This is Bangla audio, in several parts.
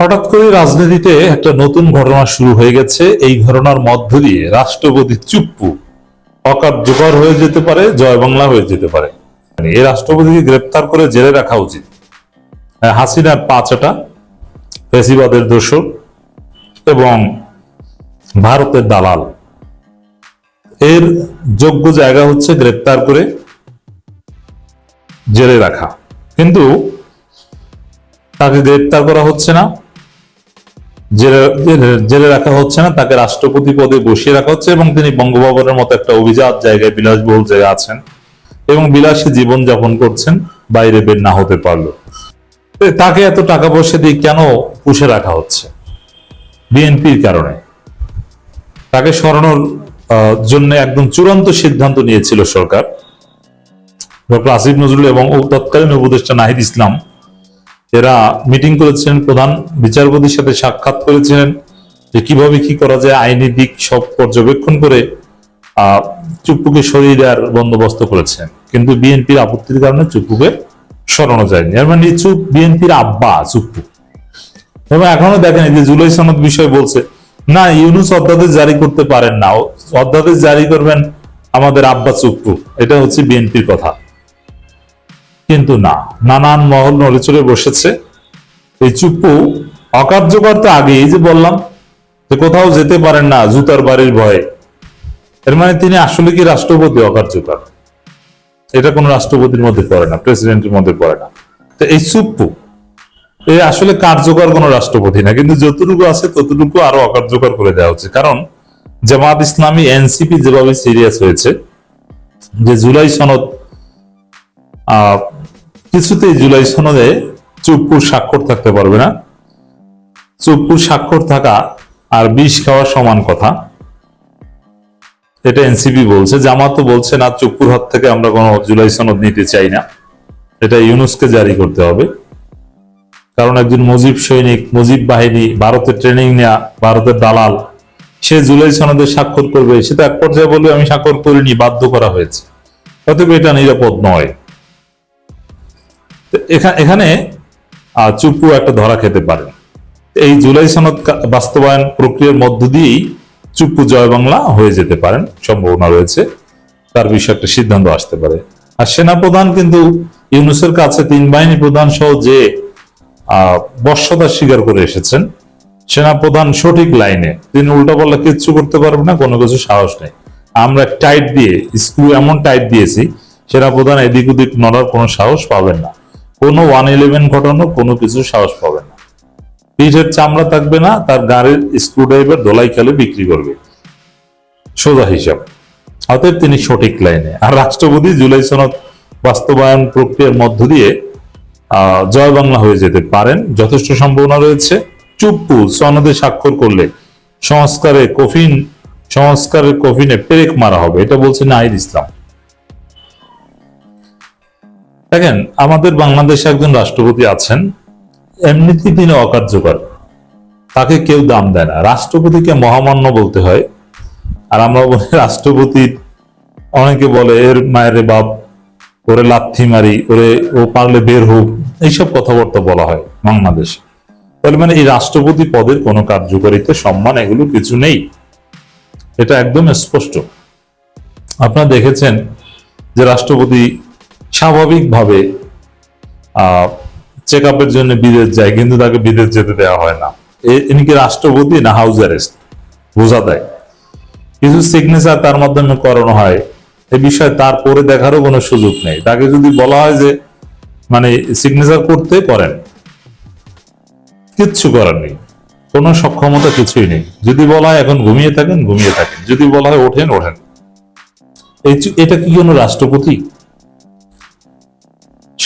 হঠাৎ করে রাজনীতিতে একটা নতুন ঘটনা শুরু হয়ে গেছে। এই ঘটনার মধ্য দিয়ে রাষ্ট্রপতি চুপ্পু অকার্যকর হয়ে যেতে পারে জয় বাংলা হয়ে যেতে পারে। মানে এই রাষ্ট্রপতিকে গ্রেপ্তার করে জেলে রাখা উচিত। হ্যাঁ, হাসিনার পাঁচটা ফেসিবাদের দোষর এবং ভারতের দালাল। এর যোগ্য জায়গা হচ্ছে গ্রেপ্তার করে জেলে রাখা। কিন্তু তাকে গ্রেপ্তার করা হচ্ছে না। জেলে রাখা হচ্ছে না, তাকে রাষ্ট্রপতি পদে বসিয়ে রাখা হচ্ছে এবং তিনি বঙ্গভবনের মতো একটা অভিজাত জায়গায় বিলাসবহুল জায়গায় আছেন এবং বিলাসী জীবন যাপন করছেন, বাইরে বের না হতে পারল। তাকে এত টাকা পয়সা দিয়ে কেন পুষে রাখা হচ্ছে? বিএনপির কারণে। তাকে সরানোর জন্য একদম চূড়ান্ত সিদ্ধান্ত নিয়েছিল সরকার। ডক্টর আসিফ নজরুল এবং তৎকালীন উপদেষ্টা নাহিদ ইসলাম এরা মিটিং করেছিলেন প্রধান বিচারপতির সাথে সাক্ষাৎ করেছিলেন যে কীভাবে কি করা যায়, আইনি দিক সব পর্যবেক্ষণ করে আহ চুপ্পুকে সরিয়ে দেওয়ার বন্দোবস্ত করেছেন। কিন্তু বিএনপির আপত্তির কারণে চুপ্পুকে সরানো যায়নি। এর মানে চুপ, বিএনপির আব্বা চুপ্পু। এবং এখনও দেখেন যে জুলাই সনদ বিষয় বলছে, না, ইউনুস অধ্যাদেশ জারি করতে পারেন না। অধ্যাদেশ জারি করবেন আমাদের আব্বা চুপ্পু। এটা হচ্ছে বিএনপির কথা। কিন্তু না। নানান মহল নড়ে চড়ে বসেছে। এই চুপ্পু অকার্যকর তো আগে এই যে বললাম যে কোথাও যেতে পারেন না জুতার বাড়ির ভয়ে। এর মানে তিনি আসলে কি রাষ্ট্রপতি অকার্যকর? এটা কোন রাষ্ট্রপতির মধ্যে পড়ে না, প্রেসিডেন্টের মধ্যে পড়ে না। তো এই চুপ্পু, এ আসলে কার্যকর কোন রাষ্ট্রপতি না, কিন্তু যতটুকু আছে ততটুকু আরও অকার্যকর করে দেওয়া হচ্ছে কারণ জামাত ইসলামী, এনসিপি যেভাবে সিরিয়াস হয়েছে, যে জুলাই সনদ কিছুতেই জুলাই সনদে চুপ্পুর স্বাক্ষর থাকতে পারবে না। চুপ্পুর স্বাক্ষর থাকা আর বিষ খাওয়া সমান কথা। এটা এনসিপি বলছে, জামাতও বলছে, না, চুপ্পুর হাত থেকে আমরা কোনো জুলাই সনদ নিতে চাই না। এটা ইউনুসকে জারি করতে হবে। কারণ একজন মুজিব সৈনিক, মুজিব বাহিনী, ভারতের ট্রেনিং নেয়া, ভারতের দালাল, সে জুলাই সনদে স্বাক্ষর করবে। সে তো এক পর্যায়ে বলবে, আমি স্বাক্ষর করিনি, বাধ্য করা হয়েছে। অতএব এটা নিরাপদ নয়। এখানে চুপ্পু একটা ধরা খেতে পারে। এই জুলাই সনদ বাস্তবায়ন প্রক্রিয়ার মধ্য দিয়েই চুপ্পু জয় বাংলা হয়ে যেতে পারেন, সম্ভাবনা রয়েছে। তার বিষয়ে একটা সিদ্ধান্ত আসতে পারে। আর সেনাপ্রধান কিন্তু ইউনুসের কাছে তিন বাহিনী প্রধান সহ যে বর্ষতা স্বীকার করে এসেছেন, সেনাপ্রধান সঠিক লাইনে, তিনি উল্টা পাল্লা কিচ্ছু করতে পারবে না, কোনো কিছু সাহস নেই। আমরা টাইট দিয়ে, স্ক্রু এমন টাইট দিয়েছি, সেনাপ্রধান এদিক ওদিক নড়ার কোনো সাহস পাবেন না। কোনো ওয়ান ইলেভেন ঘটানো কোনো কিছু সাহস পাবে না। পিঠের চামড়া থাকবে না, তার গাড়ির স্ক্রু ড্রাইভার দোলাই খেলে বিক্রি করবে। সোজা হিসাব। অতএব তিনি সঠিক লাইনে। আর রাষ্ট্রপতি জুলাই সনদ বাস্তবায়ন প্রক্রিয়ার মধ্য দিয়ে জয় বাংলা হয়ে যেতে পারেন। যথেষ্ট সম্ভাবনা রয়েছে। চুপ্পু সনদে স্বাক্ষর করলে সংস্কারে কফিন, সংস্কারের কফিনে পেরেক মারা হবে। এটা বলছে নাহিদ ইসলাম। দেখেন, আমাদের বাংলাদেশে একজন রাষ্ট্রপতি আছেন এমনিতেই তিনি অকার্যকর। তাকে কেউ দাম দেয় না। রাষ্ট্রপতিকে মহামান্য বলতে হয়। আর আমরা বলি রাষ্ট্রপতি, অনেকে বলে, এর মায়ের বাপ, ওরে লাথি মারি, ওরে ও পারলে বের হোক। এইসব কথাবার্তা বলা হয় বাংলাদেশে। তাহলে মানে এই রাষ্ট্রপতি পদের কোনো কার্যকারিতা, সম্মান এগুলো কিছু নেই। এটা একদম স্পষ্ট। আপনারা দেখেছেন যে রাষ্ট্রপতি স্বাভাবিকভাবে চেক আপের জন্য বিদেশ যায়, কিন্তু তাকে বিদেশ যেতে দেওয়া হয় না। ইনি কি রাষ্ট্রপতি না হাউস অ্যারেস্ট বোঝা দেয় কিছু সিগনেচার তার মাধ্যমে করানো হয়, এ বিষয়ে তারপরে দেখারও কোনো সুযোগ নেই। তাকে যদি বলা হয় যে মানে সিগনেচার করতে করেন, কিচ্ছু করার নেই। কোনো সক্ষমতা কিছুই নেই। যদি বলা হয় এখন ঘুমিয়ে থাকেন ঘুমিয়ে থাকেন। যদি বলা হয় ওঠেন ওঠেন। এটা কি কোনো রাষ্ট্রপতি?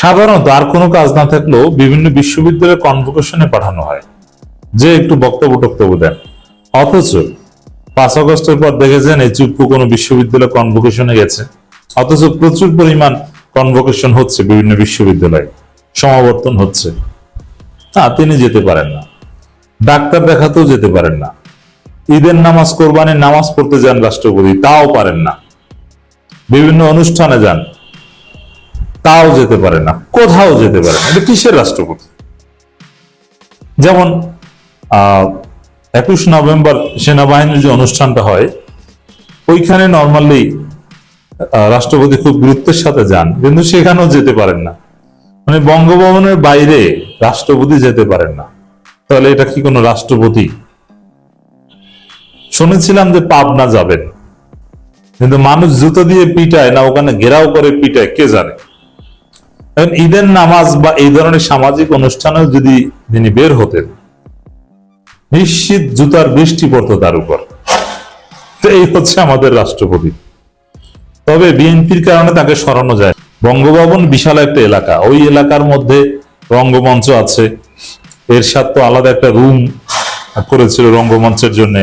সাধারণত আর কোনো কাজ না থাকলেও বিভিন্ন বিশ্ববিদ্যালয়ের কনভোকেশনে পাঠানো হয়। যে একটু বক্তব্য টক্তব্য দেন। অথচ পাঁচ আগস্টের পর দেখেছেন এই চুপ্পু কোনো বিশ্ববিদ্যালয় কনভোকেশনে গেছে। অথচ প্রচুর পরিমাণ কনভোকেশন হচ্ছে বিভিন্ন বিশ্ববিদ্যালয়ে। সমাবর্তন হচ্ছে। না, তিনি যেতে পারেন না। ডাক্তার দেখাতেও যেতে পারেন না। ঈদের নামাজ কোরবানির নামাজ পড়তে যান রাষ্ট্রপতি, তাও পারেন না। বিভিন্ন অনুষ্ঠানে যান। তাও যেতে পারে না, কোথাও যেতে পারে না। এটা কিসের রাষ্ট্রপতি? যেমন একুশ নভেম্বর সেনাবাহিনীর যে অনুষ্ঠানটা হয়, ওইখানে নর্মালি রাষ্ট্রপতি খুব গুরুত্বের সাথে যান, কিন্তু সেখানেও যেতে পারেন না। মানে বঙ্গভবনের বাইরে রাষ্ট্রপতি যেতে পারেন না। তাহলে এটা কি কোনো রাষ্ট্রপতি? শুনেছিলাম যে পাবনা যাবেন, কিন্তু মানুষ জুতো দিয়ে পিটায় না, ওখানে ঘেরাও করে পিটায়, কে জানে? ঈদের নামাজ বা এই ধরনের সামাজিক অনুষ্ঠানে যদি তিনি বের হতেন, নিশ্চিত জুতার বৃষ্টি পড়তো তার উপর। তো এই হচ্ছে আমাদের রাষ্ট্রপতি। তবে বিএনপির কারণে তাকে সরানো যায় বঙ্গভবন বিশাল একটা এলাকা। ওই এলাকার মধ্যে রঙ্গমঞ্চ আছে। এরশাদ তো আলাদা একটা রুম করেছিল রঙ্গমঞ্চের জন্য।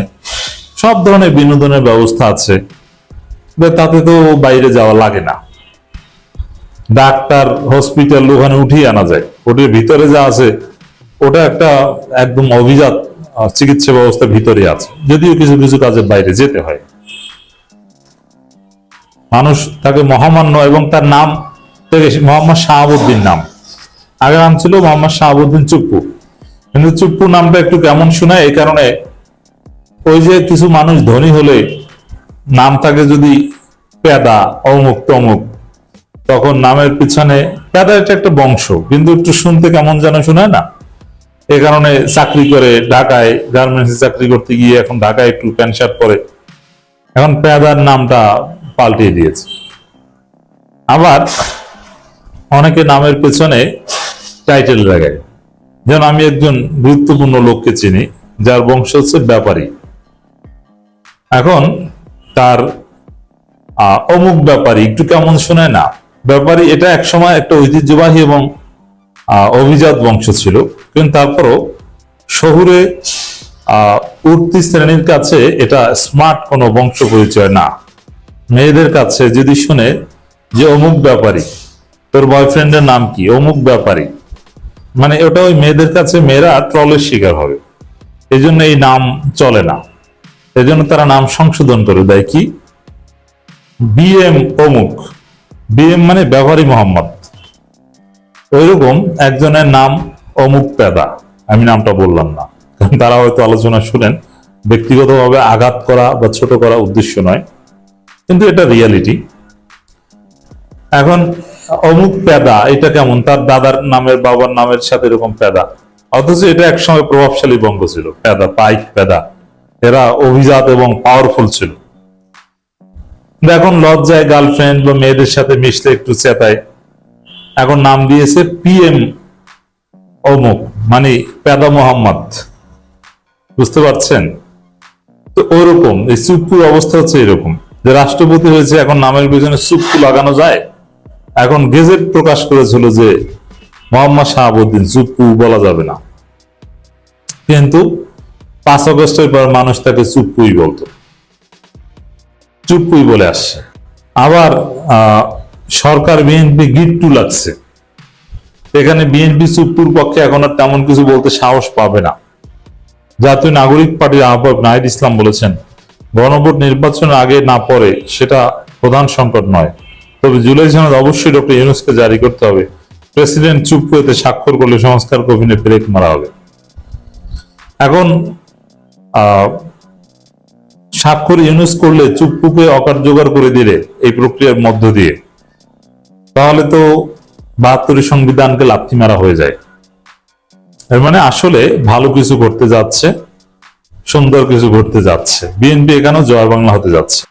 সব ধরনের বিনোদনের ব্যবস্থা আছে। তাতে তো বাইরে যাওয়া লাগে না। ডাক্তার হসপিটাল ওখানে উঠিয়ে আনা যায়। ওটার ভিতরে যা আছে, ওটা একটা একদম অভিজাত চিকিৎসা ব্যবস্থা ভিতরে আছে। যদিও কিছু কিছু কাজের বাইরে যেতে হয়। মানুষ তাকে মহামান্য এবং তার নাম থেকে মোহাম্মদ শাহাবুদ্দিন নাম। আগে নাম ছিল মোহাম্মদ শাহাবুদ্দিন চুপ্পু। কিন্তু চুপ্পু নামটা একটু কেমন শোনায় এই কারণে ওই যে কিছু মানুষ ধনী হলে নাম থাকে যদি পেদা, অমুক, তমুক তখন নামের পিছনে পেদা এটা একটা বংশ, কিন্তু একটু শুনতে কেমন যেন শোনায় না। এ কারণে চাকরি করে ঢাকায়, গার্মেন্টসে চাকরি করতে গিয়ে এখন ঢাকায় একটু প্যান্ট শার্ট পরে। এখন পেদার নামটা পাল্টিয়ে দিয়েছে। আবার অনেকে নামের পেছনে টাইটেল লাগায়। যেমন আমি একজন গুরুত্বপূর্ণ লোককে চিনি, যার বংশ হচ্ছে ব্যাপারী। এখন তার অমুক ব্যাপারী, একটু কেমন শোনায় না। ব্যাপারী এটা একসময় একটা ঐতিহ্যবাহী এবং অভিজাত বংশ ছিল। কিন্তু তারপরও শহুরে উঠতি শ্রেণির কাছে এটা স্মার্ট কোনো বংশ পরিচয় না। মেয়েদের কাছে যদি শুনে যে অমুক ব্যাপারী, তোর বয়ফ্রেন্ডের নাম কি? অমুক ব্যাপারী। মানে ওটা ওই মেয়েদের কাছে মেয়েরা ট্রলের শিকার হবে। এই জন্য এই নাম চলে না। এই জন্য তারা নাম সংশোধন করে দেয় কি? বিএম অমুক। বিএম মানে ব্যবহারী মোহাম্মদ। ওইরকম একজনের নাম অমুক পেদা। আমি নামটা বললাম না। কারণ তারা হয়তো আলোচনা শুনেন। ব্যক্তিগতভাবে আঘাত করা বা ছোট করা উদ্দেশ্য নয়। কিন্তু এটা রিয়ালিটি এখন অমুক পেদা, এটা কেমন? তার দাদার নামের, বাবার নামের সাথে এরকম পেদা। অথচ এটা একসময় প্রভাবশালী বঙ্গ ছিল। পেদা, পাইক পেদা। এরা অভিজাত এবং পাওয়ারফুল ছিল। এখন লজ্জায় গার্লফ্রেন্ড বা মেয়েদের সাথে মিশলে একটু চেতায়। এখন নাম দিয়েছে পিএম অমুক মানে পেদা মোহাম্মদ বুঝতে পারছেন? তো ওরকম, এই চুপ্পুর অবস্থা হচ্ছে এরকম। যে রাষ্ট্রপতি হয়েছে, এখন নামের পিছনে চুপ্পু লাগানো যায়? এখন গেজেট প্রকাশ করেছিল যে মোহাম্মদ শাহাবুদ্দিন চুপকু বলা যাবে না। কিন্তু পাঁচ অগস্টের পর মানুষ তাকে চুপ্পুই বলতো। চুপ্পুই বলে আসছে। আবার সরকার বিএনপি গিট্টু লাগছে। এখানে বিএনপি চুপ্পুর পক্ষে এখন আর তেমন কিছু বলতে সাহস পাবে না। জাতীয় নাগরিক পার্টির আহ্বায়ক নাহিদ ইসলাম বলেছেন, গণভোট নির্বাচনের আগে না পরে সেটা প্রধান সংকট নয়। তবে জুলাই সনদ অবশ্যই ডক্টর ইউনুসকে জারি করতে হবে। প্রেসিডেন্ট চুপ এতে স্বাক্ষর করলে সংস্কার কফিনে ব্রেক মারা হবে। এখন স্বাক্ষর ইউনুস করলে চুপ্পুকে অকার্যকর করে দিলে এই প্রক্রিয়ার মধ্য দিয়ে, তাহলে তো বাহাত্তরের সংবিধানকে লাথি মারা হয়ে যায়। এর মানে আসলে ভালো কিছু করতে যাচ্ছে, সুন্দর কিছু করতে যাচ্ছে। বিএনপি এখানেও জয় বাংলা হতে যাচ্ছে।